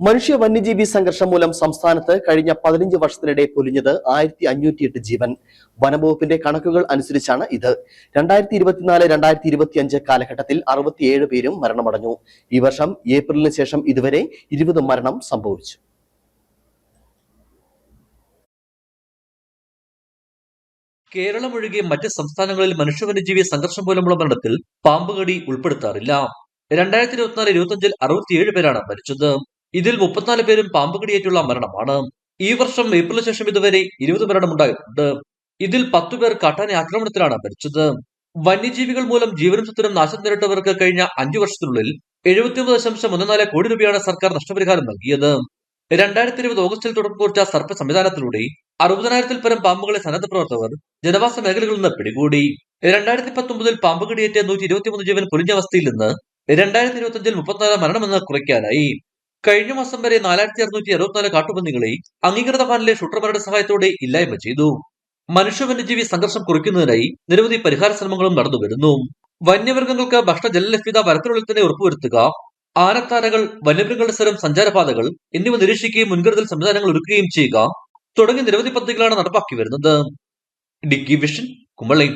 മനുഷ്യ വന്യജീവി സംഘർഷം മൂലം സംസ്ഥാനത്ത് കഴിഞ്ഞ പതിനഞ്ച് വർഷത്തിനിടെ പൊലിഞ്ഞത് ആയിരത്തി അഞ്ഞൂറ്റിയെട്ട് ജീവൻ. വനംവകുപ്പിന്റെ കണക്കുകൾ അനുസരിച്ചാണ് ഇത്. രണ്ടായിരത്തി ഇരുപത്തിനാല് രണ്ടായിരത്തി ഇരുപത്തിയഞ്ച് കാലഘട്ടത്തിൽ അറുപത്തിയേഴ് പേരും മരണമടഞ്ഞു. ഈ വർഷം ഏപ്രിലിന് ശേഷം ഇതുവരെ ഇരുപത് മരണം സംഭവിച്ചു. കേരളം ഒഴികെ മറ്റ് സംസ്ഥാനങ്ങളിൽ മനുഷ്യവന്യജീവി സംഘർഷം മൂലമുള്ള മരണത്തിൽ പാമ്പുകടി ഉൾപ്പെടുത്താറില്ല. രണ്ടായിരത്തി ഇരുപത്തിനാല് ഇരുപത്തിയഞ്ചിൽ അറുപത്തിയേഴ് പേരാണ് മരിച്ചത്. ഇതിൽ മുപ്പത്തിനാല് പേരും പാമ്പുകടിയേറ്റുള്ള മരണമാണ്. ഈ വർഷം ഏപ്രിലിന് ശേഷം ഇതുവരെ ഇരുപത് മരണമുണ്ടായിട്ടുണ്ട്. ഇതിൽ പത്തു പേർ കാട്ടാന ആക്രമണത്തിലാണ് മരിച്ചത്. വന്യജീവികൾ മൂലം ജീവനും സ്വത്തിനും നാശം നേരിട്ടവർക്ക് കഴിഞ്ഞ അഞ്ചു വർഷത്തിനുള്ളിൽ എഴുപത്തിയൊമ്പത് ദശാംശം ഒന്ന് നാല് കോടി രൂപയാണ് സർക്കാർ നഷ്ടപരിഹാരം നൽകിയത്. രണ്ടായിരത്തി ഇരുപത് ഓഗസ്റ്റിൽ തുടക്കം കുറിച്ച സർപ്പ സംവിധാനത്തിലൂടെ അറുപതിനായിരത്തിൽ പരം പാമ്പുകളെ സന്നദ്ധ പ്രവർത്തകർ ജനവാസ മേഖലകളിൽ നിന്ന് പിടികൂടി. രണ്ടായിരത്തി പത്തൊമ്പതിൽ പാമ്പ് കടിയേറ്റ നൂറ്റി ഇരുപത്തിമൂന്ന് ജീവൻ പൊലിഞ്ഞ അവസ്ഥയിൽ നിന്ന് രണ്ടായിരത്തി ഇരുപത്തിയഞ്ചിൽ മുപ്പത്തിനാല് മരണമെന്ന് കുറയ്ക്കാനായി. കഴിഞ്ഞ മാസം വരെ നാലായിരത്തി അറുന്നൂറ്റി അറുപത്തിനാല് കാട്ടുപന്നികളെ അംഗീകൃത പാനലിലെ ഷൂട്ടർമാരുടെ സഹായത്തോടെ ഇല്ലായ്മ ചെയ്തു. മനുഷ്യ വന്യജീവി സംഘർഷം കുറയ്ക്കുന്നതിനായി നിരവധി പരിഹാര ശ്രമങ്ങളും നടന്നുവരുന്നു വന്യമൃഗങ്ങൾക്ക് ഭക്ഷണ ജലലഭ്യത വരത്തിനുള്ളിൽ തന്നെ ഉറപ്പുവരുത്തുക ആനത്താരകൾ വന്യമൃഗങ്ങളുടെ സ്ഥലം സഞ്ചാരപാതകൾ എന്നിവ നിരീക്ഷിക്കുകയും മുൻകരുതൽ സംവിധാനങ്ങൾ ഒരുക്കുകയും ചെയ്യുക തുടങ്ങിയ നിരവധി പദ്ധതികളാണ് നടപ്പാക്കി വരുന്നത്. Dicky vision കുമ്പളയും